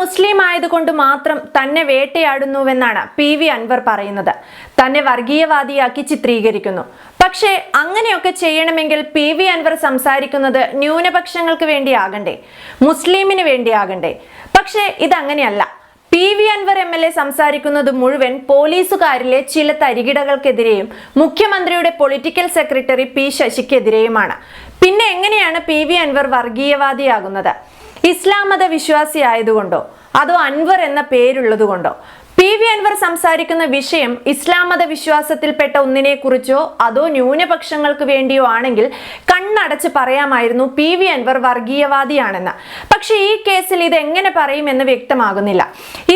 മുസ്ലിം ആയതുകൊണ്ട് മാത്രം തന്നെ വേട്ടയാടുന്നുവെന്നാണ് പി വി അൻവർ പറയുന്നത്. തന്നെ വർഗീയവാദിയാക്കി ചിത്രീകരിക്കുന്നു. പക്ഷേ അങ്ങനെയൊക്കെ ചെയ്യണമെങ്കിൽ പി വി അൻവർ സംസാരിക്കുന്നത് ന്യൂനപക്ഷങ്ങൾക്ക് വേണ്ടിയാകണ്ടേ? മുസ്ലിമിന് വേണ്ടിയാകണ്ടേ? പക്ഷേ ഇതങ്ങനെയല്ല. P V Anvar M L A സംസാരിക്കുന്നത് മുഴുവൻ പോലീസുകാരിലെ ചില തരികിടകൾക്കെതിരെയും മുഖ്യമന്ത്രിയുടെ പൊളിറ്റിക്കൽ സെക്രട്ടറി പി ശശിക്കെതിരെയുമാണ്. പിന്നെ എങ്ങനെയാണ് പി വി അൻവർ വർഗീയവാദിയാകുന്നത്? ഇസ്ലാം മത വിശ്വാസി ആയതുകൊണ്ടോ അതോ അൻവർ എന്ന പേരുള്ളതുകൊണ്ടോ? പി വി അൻവർ സംസാരിക്കുന്ന വിഷയം ഇസ്ലാം മത വിശ്വാസത്തിൽപ്പെട്ട ഒന്നിനെ കുറിച്ചോ അതോ ന്യൂനപക്ഷങ്ങൾക്ക് വേണ്ടിയോ ആണെങ്കിൽ കണ്ണടച്ച് പറയാമായിരുന്നു പി വി അൻവർ വർഗീയവാദിയാണെന്ന്. പക്ഷെ ഈ കേസിൽ ഇത് എങ്ങനെ പറയുമെന്ന് വ്യക്തമാകുന്നില്ല.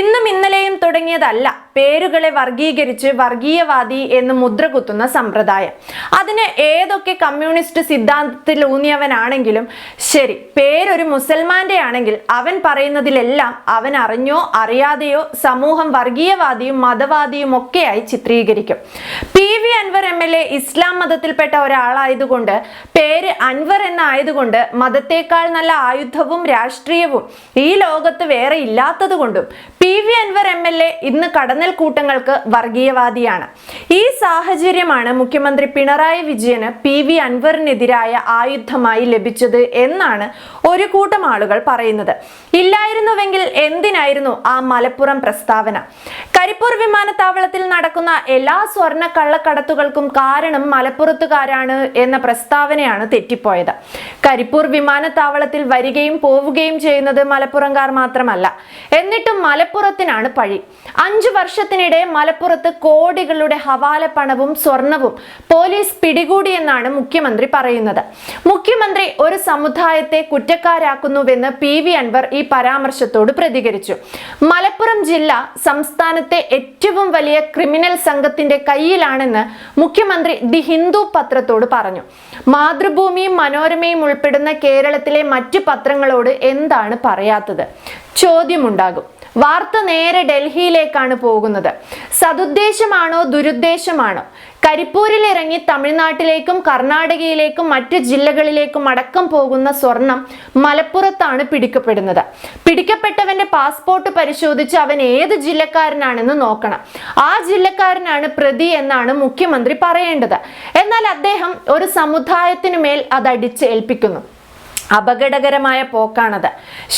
ഇന്നും ഇന്നലെയും തുടങ്ങിയതല്ല പേരുകളെ വർഗീകരിച്ച് വർഗീയവാദി എന്ന് മുദ്ര കുത്തുന്ന സമ്പ്രദായം. അതിന് ഏതൊക്കെ കമ്മ്യൂണിസ്റ്റ് സിദ്ധാന്തത്തിൽ ഊന്നിയവനാണെങ്കിലും ശരി പേരൊരു മുസൽമാന്റെ ആണെങ്കിൽ അവൻ പറയുന്നതിലെല്ലാം അവൻ അറിഞ്ഞോ അറിയാതെയോ സമൂഹം വർഗീയവാദിയും മതവാദിയും ഒക്കെയായി ചിത്രീകരിക്കും. P V Anvar M L A ഇസ്ലാം മതത്തിൽപ്പെട്ട ഒരാളായതുകൊണ്ട് പേര് അൻവർ എന്നായതുകൊണ്ട് മതത്തെക്കാൾ നല്ല ആയുധവും രാഷ്ട്രീയവും ഈ ലോകത്ത് വേറെ ഇല്ലാത്തത് കൊണ്ടും P V Anvar M L A ഇന്ന് കടന്നൽ കൂട്ടങ്ങൾക്ക് വർഗീയവാദിയാണ്. ഈ സാഹചര്യമാണ് മുഖ്യമന്ത്രി പിണറായി വിജയന് പി വി അൻവറിനെതിരായ ആയുധമായി ലഭിച്ചത് എന്നാണ് ഒരു കൂട്ടം ആളുകൾ പറയുന്നത്. ഇല്ലായിരുന്നുവെങ്കിൽ എന്തിനായിരുന്നു ആ മലപ്പുറം പ്രസ്താവന? കരിപ്പൂർ വിമാനത്താവളത്തിൽ നടക്കുന്ന എല്ലാ സ്വർണ കള്ളക്കടത്തുകൾക്കും കാരണം മലപ്പുറത്തുകാരാണ് എന്ന പ്രസ്താവനയാണ് തെറ്റിപ്പോയത്. കരിപ്പൂർ വിമാനത്താവളത്തിൽ വരികയും പോവുകയും ചെയ്യുന്നത് മലപ്പുറംകാർ മാത്രമല്ല. എന്നിട്ടും മലപ്പുറത്തിനാണ് പഴി. അഞ്ചു വർഷത്തിനിടെ മലപ്പുറത്ത് കോടികളുടെ ഹവാല പണവും സ്വർണവും പോലീസ് പിടികൂടിയെന്നാണ് മുഖ്യമന്ത്രി പറയുന്നത്. മുഖ്യമന്ത്രി ഒരു സമുദായത്തെ കുറ്റക്കാരാക്കുന്നുവെന്ന് പി വി അൻവർ ഈ പരാമർശത്തോട് പ്രതികരിച്ചു. മലപ്പുറം ജില്ല സംസ്ഥാനത്തെ ഏറ്റവും വലിയ ക്രിമിനൽ സംഘത്തിന്റെ കയ്യിലാണെന്ന് മുഖ്യമന്ത്രി ദി ഹിന്ദു പത്രത്തോട് പറഞ്ഞു. മാതൃഭൂമിയും മനോരമയും ഉൾപ്പെടുന്ന കേരളത്തിലെ മറ്റ് പത്രങ്ങളോട് എന്താണ് പറയാത്തത്? ചോദ്യമുണ്ടാകും. വാർത്ത നേരെ ഡൽഹിയിലേക്കാണ് പോകുന്നത്. സതുദ്ദേശമാണോ ദുരുദ്ദേശമാണോ? കരിപ്പൂരിൽ ഇറങ്ങി തമിഴ്നാട്ടിലേക്കും കർണാടകയിലേക്കും മറ്റ് ജില്ലകളിലേക്കും അടക്കം പോകുന്ന സ്വർണം മലപ്പുറത്താണ് പിടിക്കപ്പെടുന്നത്. പിടിക്കപ്പെട്ടവന്റെ പാസ്പോർട്ട് പരിശോധിച്ച് അവൻ ഏത് ജില്ലക്കാരനാണെന്ന് നോക്കണം. ആ ജില്ലക്കാരനാണ് പ്രതി എന്നാണ് മുഖ്യമന്ത്രി പറയേണ്ടത്. എന്നാൽ അദ്ദേഹം ഒരു സമുദായത്തിനു മേൽ അത് അടിച്ചേൽപ്പിക്കുന്നു അപകടകരമായ പോക്കാണത്.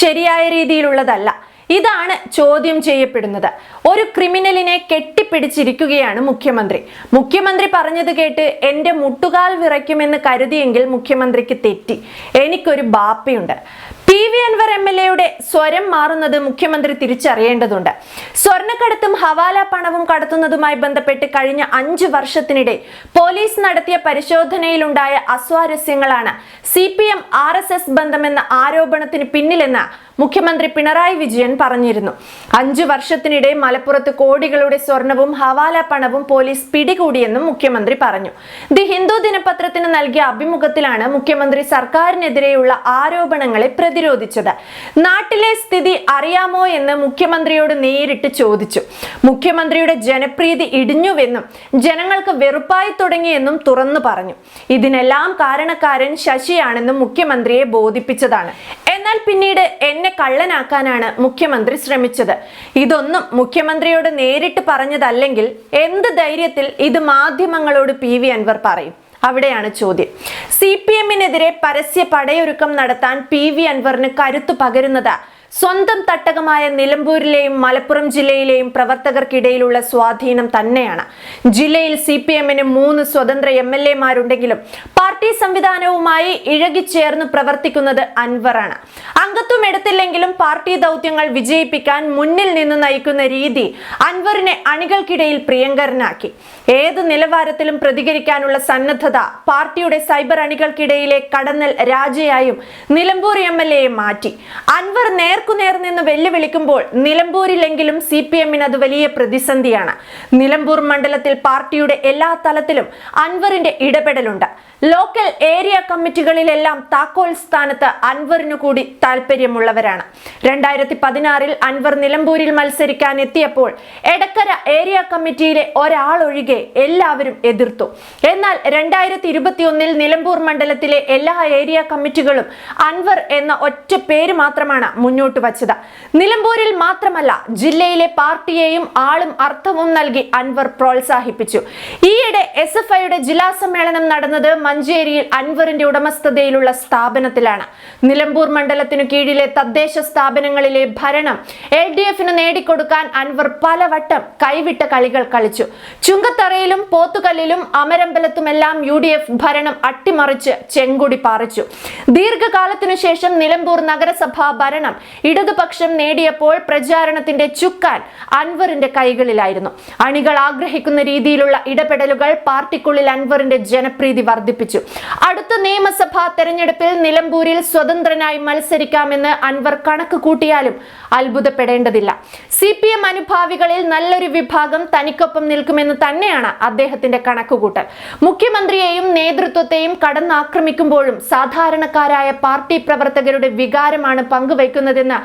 ശരിയായ രീതിയിലുള്ളതല്ല. ഇതാണ് ചോദ്യം ചെയ്യപ്പെടുന്നത്. ഒരു ക്രിമിനലിനെ കെട്ടിപ്പിടിച്ചിരിക്കുകയാണ് മുഖ്യമന്ത്രി. മുഖ്യമന്ത്രി പറഞ്ഞത് കേട്ട് എന്റെ മുട്ടുകാൽ വിറയ്ക്കുമെന്ന് കരുതിയെങ്കിൽ മുഖ്യമന്ത്രിക്ക് തെറ്റി. എനിക്കൊരു ബാപ്പയുണ്ട്. P V Anvar M L എയുടെ സ്വരം മാറുന്നത് മുഖ്യമന്ത്രി തിരിച്ചറിയേണ്ടതുണ്ട്. സ്വർണക്കടത്തും ഹവാല പണവും കടത്തുന്നതുമായി ബന്ധപ്പെട്ട് കഴിഞ്ഞ അഞ്ചു വർഷത്തിനിടെ പോലീസ് നടത്തിയ പരിശോധനയിലുണ്ടായ അസ്വാരസ്യങ്ങളാണ് C P M R S S ബന്ധമെന്ന ആരോപണത്തിന് പിന്നിലെന്ന് മുഖ്യമന്ത്രി പിണറായി വിജയൻ പറഞ്ഞിരുന്നു. അഞ്ചു വർഷത്തിനിടെ മലപ്പുറത്ത് കോടികളുടെ സ്വർണവും ഹവാല പണവും പോലീസ് പിടികൂടിയെന്നും മുഖ്യമന്ത്രി പറഞ്ഞു. ദി ഹിന്ദു ദിനപത്രത്തിന് നൽകിയ അഭിമുഖത്തിലാണ് മുഖ്യമന്ത്രി സർക്കാരിനെതിരെയുള്ള ആരോപണങ്ങളെ പ്രതിരോധിച്ചത്. നാട്ടിലെ സ്ഥിതി അറിയാമോ എന്ന് മുഖ്യമന്ത്രിയോട് നേരിട്ട് ചോദിച്ചു. മുഖ്യമന്ത്രിയുടെ ജനപ്രീതി ഇടിഞ്ഞുവെന്നും ജനങ്ങൾക്ക് വെറുപ്പായി തുടങ്ങിയെന്നും തുറന്നു പറഞ്ഞു. ഇതിനെല്ലാം കാരണക്കാരൻ ശശിയാണെന്നും മുഖ്യമന്ത്രിയെ ബോധിപ്പിച്ചതാണ്. എന്നാൽ പിന്നീട് എന്നെ കള്ളനാക്കാനാണ് മുഖ്യമന്ത്രി ശ്രമിച്ചത്. ഇതൊന്നും മുഖ്യമന്ത്രിയോട് നേരിട്ട് പറഞ്ഞതല്ലെങ്കിൽ എന്ത് ധൈര്യത്തിൽ ഇത് മാധ്യമങ്ങളോട് പി വി അൻവർ പറയും? അവിടെയാണ് ചോദ്യം. സി പി എമ്മിനെതിരെ പരസ്യ പടയൊരുക്കം നടത്താൻ പി വി അൻവറിന് കരുത്തു പകരുന്നത്. സ്വന്തം തട്ടകമായ നിലമ്പൂരിലെയും മലപ്പുറം ജില്ലയിലെയും പ്രവർത്തകർക്കിടയിലുള്ള സ്വാധീനം തന്നെയാണ്. ജില്ലയിൽ സി പി എമ്മിന് മൂന്ന് സ്വതന്ത്ര എം എൽ എമാരുണ്ടെങ്കിലും പാർട്ടി സംവിധാനവുമായി ഇഴകിച്ചേർന്ന് പ്രവർത്തിക്കുന്നത് അൻവറാണ്. അംഗത്വം എടുത്തില്ലെങ്കിലും പാർട്ടി ദൗത്യങ്ങൾ വിജയിപ്പിക്കാൻ മുന്നിൽ നിന്ന് നയിക്കുന്ന രീതി അൻവറിനെ അണികൾക്കിടയിൽ പ്രിയങ്കരനാക്കി. ഏത് നിലവാരത്തിലും പ്രതികരിക്കാനുള്ള സന്നദ്ധത പാർട്ടിയുടെ സൈബർ അണികൾക്കിടയിലെ കടന്നൽ രാജയായും നിലമ്പൂർ എം എൽ എയെ മാറ്റി. അൻവർ നേർക്കുനേർ നിന്ന് വെല്ലുവിളിക്കുമ്പോൾ നിലമ്പൂരിലെങ്കിലും സി പി എമ്മിന് അത് വലിയ പ്രതിസന്ധിയാണ്. നിലമ്പൂർ മണ്ഡലത്തിൽ പാർട്ടിയുടെ എല്ലാ തലത്തിലും അൻവറിന്റെ ഇടപെടലുണ്ട്. ലോക്കൽ ഏരിയ കമ്മിറ്റികളിലെല്ലാം താക്കോൽ സ്ഥാനത്ത് അൻവറിനു കൂടി താല്പര്യമുള്ളവരാണ് രണ്ടായിരത്തി പതിനാറിൽ അൻവർ നിലമ്പൂരിൽ മത്സരിക്കാൻ എത്തിയപ്പോൾ എടക്കര ഏരിയ കമ്മിറ്റിയിലെ ഒരാളൊഴികെ എല്ലാവരും എതിർത്തു. എന്നാൽ രണ്ടായിരത്തി ഇരുപത്തിയൊന്നിൽ നിലമ്പൂർ മണ്ഡലത്തിലെ എല്ലാ ഏരിയ കമ്മിറ്റികളും അൻവർ എന്ന ഒറ്റ പേര് മാത്രമാണ് മുന്നോട്ട് വച്ചത്. നിലമ്പൂരിൽ മാത്രമല്ല ജില്ലയിലെ പാർട്ടിയെയും ആളും അർത്ഥവും നൽകി അൻവർ പ്രോത്സാഹിപ്പിച്ചു. ഈയിടെ എസ് എഫ് ഐയുടെ ജില്ലാ സമ്മേളനം നടന്നത് മഞ്ചേരിയിൽ അൻവറിന്റെ ഉടമസ്ഥതയിലുള്ള സ്ഥാപനത്തിലാണ്. നിലമ്പൂർ മണ്ഡലത്തിനു കീഴിലെ തദ്ദേശ സ്ഥാപനങ്ങളിലെ ഭരണം എൽ ഡി എഫിന് നേടിക്കൊടുക്കാൻ അൻവർ പലവട്ടം കൈവിട്ട കളികൾ കളിച്ചു. ചുങ്കത്തറയിലും പോത്തുകല്ലിലും അമരമ്പലത്തുമെല്ലാം യു ഡി എഫ് ഭരണം അട്ടിമറിച്ച് ചെങ്കുടി പാറിച്ചു. ദീർഘകാലത്തിനു ശേഷം നിലമ്പൂർ നഗരസഭാ ഭരണം ഇടതുപക്ഷം നേടിയപ്പോൾ പ്രചാരണത്തിന്റെ ചുക്കാൻ അൻവറിന്റെ കൈകളിലായിരുന്നു. അണികൾ ആഗ്രഹിക്കുന്ന രീതിയിലുള്ള ഇടപെടലുകൾ പാർട്ടിക്കുള്ളിൽ അൻവറിന്റെ ജനപ്രീതി വർദ്ധിപ്പിച്ചു. അടുത്ത നിയമസഭാ തെരഞ്ഞെടുപ്പിൽ നിലമ്പൂരിൽ സ്വതന്ത്രനായി മത്സരിക്കാമെന്ന് അൻവർ കണക്ക് കൂട്ടിയാലും അത്ഭുതപ്പെടേണ്ടതില്ല. സി പി എം അനുഭാവികളിൽ നല്ലൊരു വിഭാഗം തനിക്കൊപ്പം നിൽക്കുമെന്ന് തന്നെയാണ് അദ്ദേഹത്തിന്റെ കണക്കുകൂട്ടൽ. മുഖ്യമന്ത്രിയെയും നേതൃത്വത്തെയും കടന്നാക്രമിക്കുമ്പോഴും സാധാരണക്കാരായ പാർട്ടി പ്രവർത്തകരുടെ വികാരമാണ് പങ്കുവയ്ക്കുന്നതെന്ന്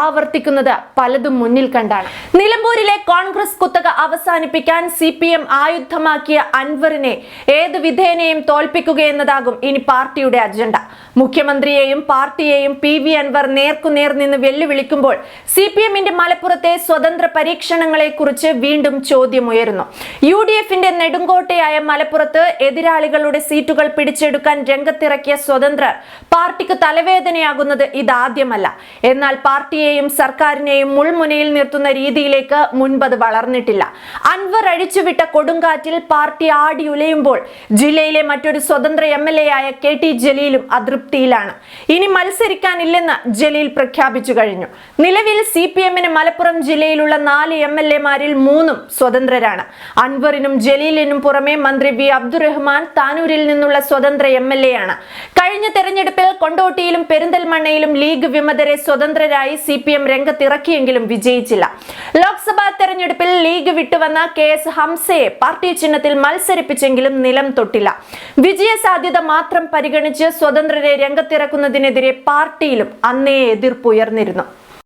ആവർത്തിക്കുന്നത് പലതും മുന്നിൽ കണ്ടാണ്. നിലമ്പൂരിലെ കോൺഗ്രസ് കുത്തക അവസാനിപ്പിക്കാൻ സി പി എം ആയുധമാക്കിയ അൻവറിനെ ഏത് വിധേനയും തോൽപ്പിക്കുകയെന്നതാകും ഇനി പാർട്ടിയുടെ അജണ്ട. മുഖ്യമന്ത്രിയെയും പാർട്ടിയെയും പി വി അൻവർ നേർക്കുനേർ നിന്ന് വെല്ലുവിളിക്കുമ്പോൾ സി പി എമ്മിന്റെ മലപ്പുറത്തെ സ്വതന്ത്ര പരീക്ഷണങ്ങളെ കുറിച്ച് വീണ്ടും ചോദ്യമുയരുന്നു. യു ഡി എഫിന്റെ നെടുങ്കോട്ടയായ മലപ്പുറത്ത് എതിരാളികളുടെ സീറ്റുകൾ പിടിച്ചെടുക്കാൻ രംഗത്തിറക്കിയ സ്വതന്ത്രർ പാർട്ടിക്ക് തലവേദനയാകുന്നത് ഇതാദ്യമല്ല. എന്നാൽ പാർട്ടിയെയും സർക്കാരിനെയും മുൾമുനയിൽ നിർത്തുന്ന രീതിയിലേക്ക് മുൻപത് വളർന്നിട്ടില്ല. അൻവർ അഴിച്ചുവിട്ട കൊടുങ്കാറ്റിൽ പാർട്ടി ആടിയുലയുമ്പോൾ ജില്ലയിലെ മറ്റൊരു സ്വതന്ത്ര എം എൽ എ ആയ കെ ടി ജലീലും അതൃപ്തിയിലാണ്. ഇനി മത്സരിക്കാനില്ലെന്ന് ജലീൽ പ്രഖ്യാപിച്ചു കഴിഞ്ഞു. നിലവിൽ സി പി എമ്മിന് മലപ്പുറം ജില്ലയിലുള്ള നാല് എം എൽ എമാരിൽ മൂന്നും സ്വതന്ത്രരാണ്. അൻവറിനും ജലീലിനും പുറമെ മന്ത്രി വി അബ്ദുറഹ്മാൻ താനൂരിൽ നിന്നുള്ള സ്വതന്ത്ര എം എൽ എ ആണ്. കഴിഞ്ഞ തെരഞ്ഞെടുപ്പിൽ കൊണ്ടോട്ടിയിലും പെരിന്തൽമണ്ണയിലും ലീഗ് വിമതരെ സ്വതന്ത്രരായി സി പി എം രംഗത്തിറക്കിയെങ്കിലും വിജയിച്ചില്ല. ലോക്സഭാ തെരഞ്ഞെടുപ്പിൽ ലീഗ് വിട്ടുവന്ന കെ എസ് ഹംസയെ പാർട്ടി ചിഹ്നത്തിൽ മത്സരിപ്പിച്ചെങ്കിലും നിലം തൊട്ടില്ല. വിജയ സാധ്യത മാത്രം പരിഗണിച്ച് സ്വതന്ത്രരെ രംഗത്തിറക്കുന്നതിനെതിരെ പാർട്ടിയിലും അന്നേ എതിർപ്പുയർന്നിരുന്നു